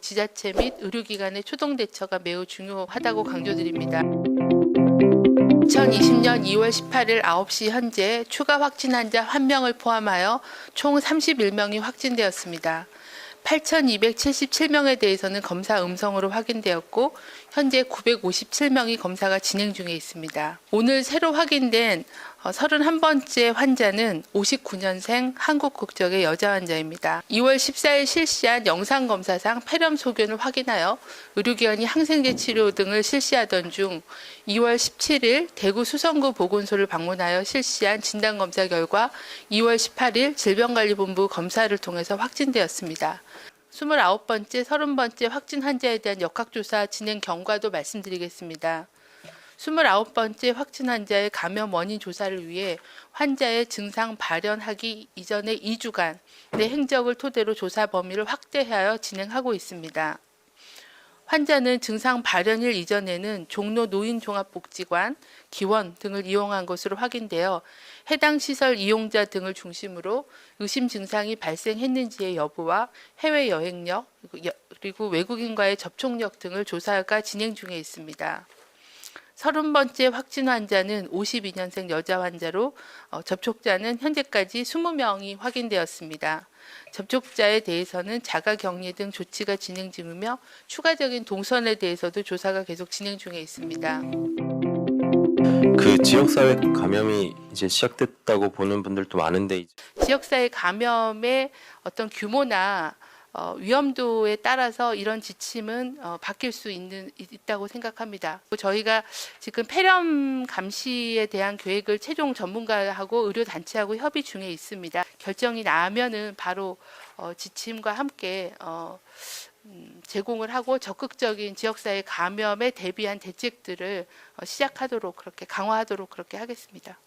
지자체 및 의료기관의 초동 대처가 매우 중요하다고 강조드립니다. 2020년 2월 18일 9시 현재 추가 확진 환자 1명을 포함하여 총 31명이 확진되었습니다. 8,277명에 대해서는 검사 음성으로 확인되었고 현재 957명이 검사가 진행 중에 있습니다. 오늘 새로 확인된 31번째 환자는 59년생 한국 국적의 여자 환자입니다. 2월 14일 실시한 영상 검사상 폐렴 소견을 확인하여 의료기관이 항생제 치료 등을 실시하던 중 2월 17일 대구 수성구 보건소를 방문하여 실시한 진단 검사 결과 2월 18일 질병관리본부 검사를 통해서 확진되었습니다. 29번째, 30번째 확진 환자에 대한 역학조사 진행 경과도 말씀드리겠습니다. 29번째 확진 환자의 감염 원인 조사를 위해 환자의 증상 발현하기 이전의 2주간 내 행적을 토대로 조사 범위를 확대하여 진행하고 있습니다. 환자는 증상 발현일 이전에는 종로 노인종합복지관, 기원 등을 이용한 것으로 확인되어 해당 시설 이용자 등을 중심으로 의심 증상이 발생했는지의 여부와 해외 여행력 그리고 외국인과의 접촉력 등을 조사가 진행 중에 있습니다. 30번째 확진 환자는 52년생 여자 환자로 어, 접촉자는 현재까지 20명이 확인되었습니다. 접촉자에 대해서는 자가 격리 등 조치가 진행 중이며 추가적인 동선에 대해서도 조사가 계속 진행 중에 있습니다. 그 지역사회 감염이 이제 시작됐다고 보는 분들도 많은데 지역사회 감염의 어떤 규모나 어, 위험도에 따라서 이런 지침은 어, 바뀔 수 있는 있다고 생각합니다. 저희가 지금 폐렴 감시에 대한 계획을 최종 전문가하고 의료 단체하고 협의 중에 있습니다. 결정이 나면은 바로 어, 지침과 함께 어, 음, 제공을 하고 적극적인 지역사회 감염에 대비한 대책들을 어, 시작하도록 그렇게 강화하도록 그렇게 하겠습니다.